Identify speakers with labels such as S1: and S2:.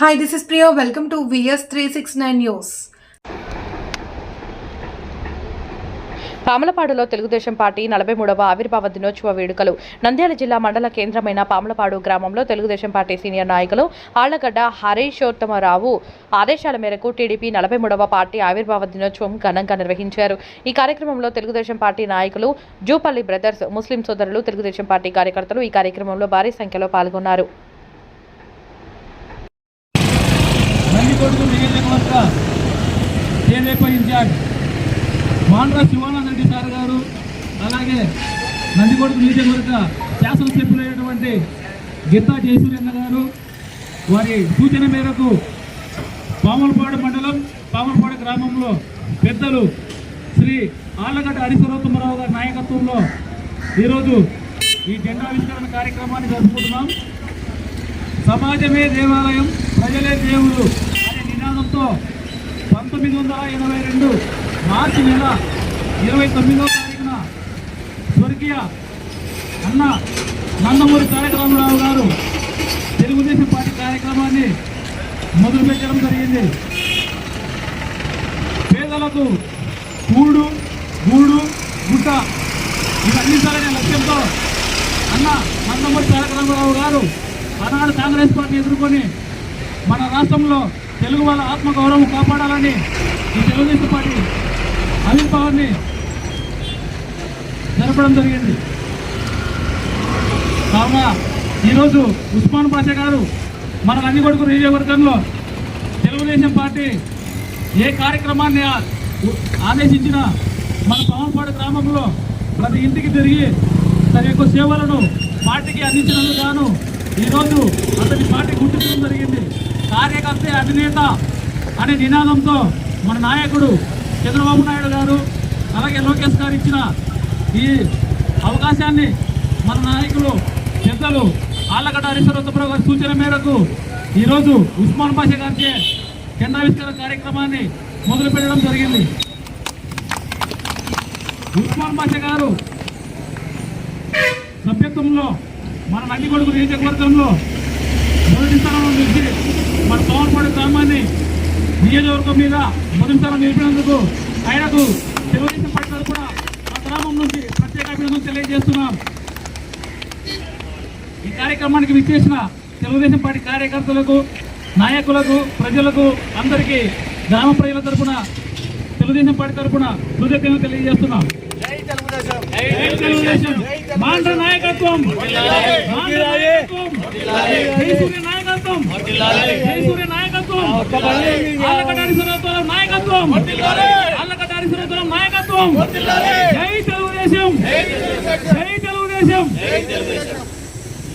S1: Hi this is Priya welcome to VS three six nine news
S2: పాములపాడులో Telugu Desam party నలభై మూడవ ఆవిర్భావ దినోత్సవ వేడుకలు. నంద్యాల జిల్లా మండల కేంద్రమైన పాములపాడు గ్రామంలో తెలుగుదేశం పార్టీ సీనియర్ నాయకులు ఆళ్ళగడ్డ హరీషోత్తమరావు ఆదేశాల మేరకు టీడీపీ నలభై మూడవ పార్టీ ఆవిర్భావ దినోత్సవం ఘనంగా నిర్వహించారు. ఈ కార్యక్రమంలో తెలుగుదేశం పార్టీ నాయకులు జూపల్లి బ్రదర్స్ ముస్లిం సోదరులు తెలుగుదేశం పార్టీ కార్యకర్తలు ఈ కార్యక్రమంలో భారీ సంఖ్యలో పాల్గొన్నారు.
S3: నందికొడుకు నియోజకవర్గ ఏదైపు in charge. Mandra Sivananda Reddy sir గారు అలాగే నందికొడుకు నియోజకవర్గ శాసనసభ్యులైనటువంటి గీతా జయసూర్యన్న గారు వారి సూచన మేరకు పాములపాడు మండలం పాములపాడు గ్రామంలో పెద్దలు శ్రీ ఆళ్ళగడ్డ హరిశ్వరోత్తమరావు గారి నాయకత్వంలో ఈరోజు ఈ జెండావిష్కరణ కార్యక్రమాన్ని జరుపుకుంటున్నాం. సమాజమే దేవాలయం ప్రజలే దేవుళ్ళు అనే పంతొమ్మిది వందల ఎనభై రెండు మార్చి నెల ఇరవై తొమ్మిదవ తారీఖున స్వర్గీయ అన్న నందమూరి తారక రామారావు గారు తెలుగుదేశం పార్టీ కార్యక్రమాన్ని మొదలుపెట్టడం జరిగింది. పేదలకు కూడు గూడు గుట్ట ఇవి లక్ష్యంతో అన్న నందమూరి తారక రామారావు గారు ఆనాడు కాంగ్రెస్ పార్టీ ఎదుర్కొని మన రాష్ట్రంలో తెలుగు వాళ్ళ ఆత్మగౌరవం కాపాడాలని ఈ తెలుగుదేశం పార్టీ ఆవిర్భావాన్ని జరపడం జరిగింది. కావున ఈరోజు ఉస్మాన్ పాషా గారు మన నందికొడుకు నియోజకవర్గంలో తెలుగుదేశం పార్టీ ఏ కార్యక్రమాన్ని ఆదేశించిన ఆదేశించినా మన పవన్పాడు గ్రామంలో ప్రతి ఇంటికి తిరిగి తన యొక్క సేవలను పార్టీకి అందించినందుకు గాను ఈరోజు అతని పార్టీ గుర్తించడం జరిగింది. కార్యకర్త అధినేత అనే నినాదంతో మన నాయకుడు చంద్రబాబు నాయుడు గారు అలాగే లోకేష్ గారు ఇచ్చిన ఈ అవకాశాన్ని మన నాయకులు పెద్దలు ఆళ్ళగడ్డ హరీశ్వరరావు గారి సూచన మేరకు ఈరోజు ఉస్మాన్ పాషా గారికి జెండావిష్కరణ కార్యక్రమాన్ని మొదలుపెట్టడం జరిగింది. ఉస్మాన్ పాషా గారు సభ్యత్వంలో మన నందికొడుకు నియోజకవర్గంలో మొదటి స్థానంలో నిలిచి మన పవన్పాడు గ్రామాన్ని నియోజకవర్గం మీద మొదటి స్థానం నిలిపినందుకు ఆయనకు తెలుగుదేశం పార్టీ తరఫున మా గ్రామం నుంచి ప్రత్యేక అభినందనలు తెలియజేస్తున్నాం. ఈ కార్యక్రమానికి విచ్చేసిన తెలుగుదేశం పార్టీ కార్యకర్తలకు నాయకులకు ప్రజలకు అందరికీ గ్రామ ప్రజల తరపున తెలుగుదేశం పార్టీ తరపున కృతజ్ఞతలు తెలియజేస్తున్నాం. జై తెలుగుదేశం. మాండ్ర నాయకత్వం. నాయకత్వం. నాయకత్వం. జై సూర్య నాయకత్వం. ఆళ్ళగడ్డ హరిశ్వరరావు నాయకత్వం. ఆళ్ళగడ్డ హరిశ్వరరావు నాయకత్వం. జై తెలుగుదేశం. జై తెలుగుదేశం.